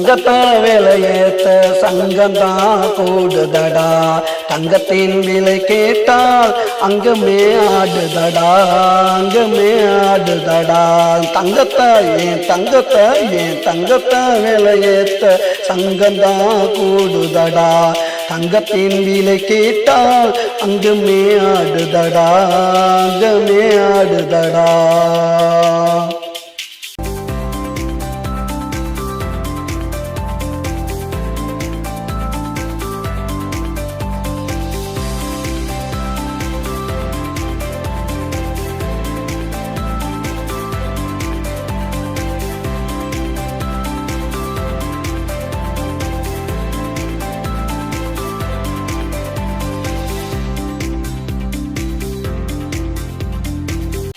தங்கத்த விலையேத்த சங்கம்தான் கூடுதடா தங்கத்தின் விலை கேட்டால் அங்கமே ஆடுதடா. அங்கமே ஆடுதடா. தங்கத்த ஏன் தங்கத்த ஏன் தங்கத்த வேலையேத்த சங்கம்தான் கூடுதடா தங்கத்தின் விலை கேட்டால் அங்கமே ஆடுதடா. அங்கமே ஆடுதடா.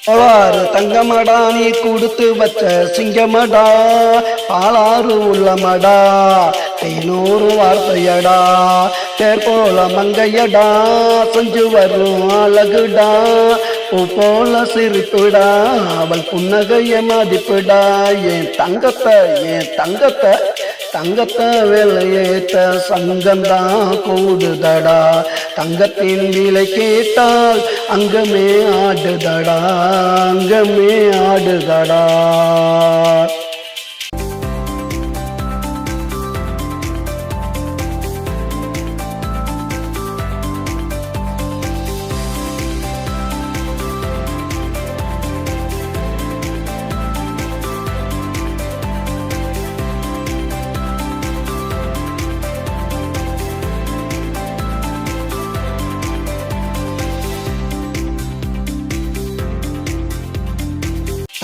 பாலாறு தங்கமடா நீ கொடுத்து வச்ச சிங்கமடா பாலாறு உள்ளமடா தேனூறு வார்த்தையடா தேர் போல மங்கையடா செஞ்சு வரும் அழகுடா பூ போல சிரிப்புடா அவள் புன்னகைய மதிப்புடா என் தங்கத்தை என் தங்கத்தை. தங்கத்தை விலையேத்த சங்கம்தான் கூடுதடா. தங்கத்தின் விலை கேட்டால் அங்கமே ஆடுதடா அங்கமே ஆடுதடா.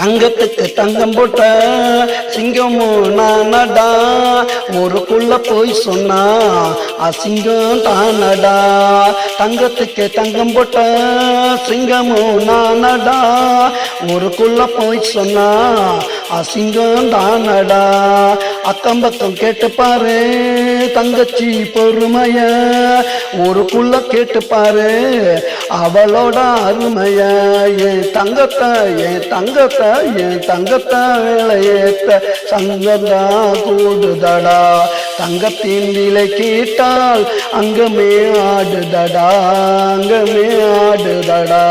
தங்கத்துக்கு தங்கம் போட்ட சிங்கமும் நானடா. ஊருக்குள்ள போய் சொன்னா அசிங்கம் தானடா. தங்கத்துக்கு தங்கம் போட்ட சிங்கமும் நானடா. ஊருக்குள்ள போய் சொன்னா அசிங்கம் தானடா. அக்கம் பக்கம் கேட்டு பாரு தங்கச்சி பொறுமைய. ஊருக்குள்ள கேட்டு பாரு அவளோட அருமைய. என் தங்கத்தை என் தங்கத்தை என் தங்கத்தை விலையேத்த சங்கந்தா கூடுதடா. தங்கத்தின் விலை கேட்டால் அங்கமே ஆடுதடா அங்கமே ஆடுதடா.